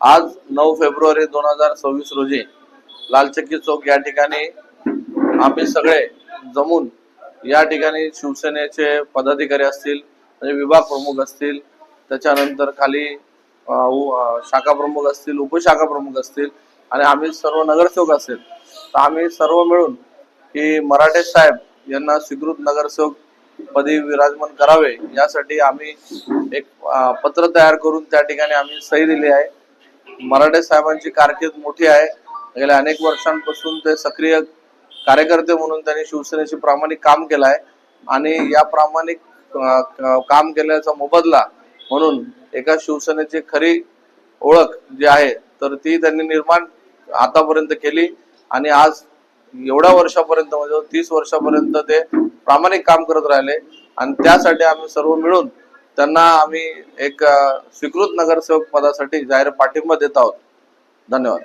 आज नऊ फेब्रुवारी दोन हजार सव्वीस रोजी लालचक्की चौक या ठिकाणी आम्ही सगळे जमून या ठिकाणी शिवसेनेचे पदाधिकारी असतील म्हणजे विभाग प्रमुख असतील त्याच्यानंतर खाली शाखा प्रमुख असतील उपशाखा प्रमुख असतील आणि आम्ही सर्व नगरसेवक असेल तर आम्ही सर्व मिळून की मराठे साहेब यांना स्वीकृत नगरसेवक पदी विराजमान करावे यासाठी आम्ही एक पत्र तयार करून त्या ठिकाणी आम्ही सही दिली आहे. मराठे साहेबांची कारकीर्द मोठी आहे. गेल्या अनेक वर्षांपासून ते सक्रिय कार्यकर्ते म्हणून त्यांनी शिवसेनेशी प्रामाणिक काम केलं आहे आणि या प्रामाणिक काम केल्याचा मोबदला म्हणून एका शिवसेनेची खरी ओळख जी आहे तर ती त्यांनी निर्माण आतापर्यंत केली. आणि आज एवढ्या वर्षापर्यंत म्हणजे तीस वर्षापर्यंत ते प्रामाणिक काम करत राहिले. आणि त्यासाठी आम्ही सर्व मिळून त्यांना आम्ही एक स्वीकृत नगरसेवक पदासाठी जाहीर पाठिंबा देत आहोत. धन्यवाद.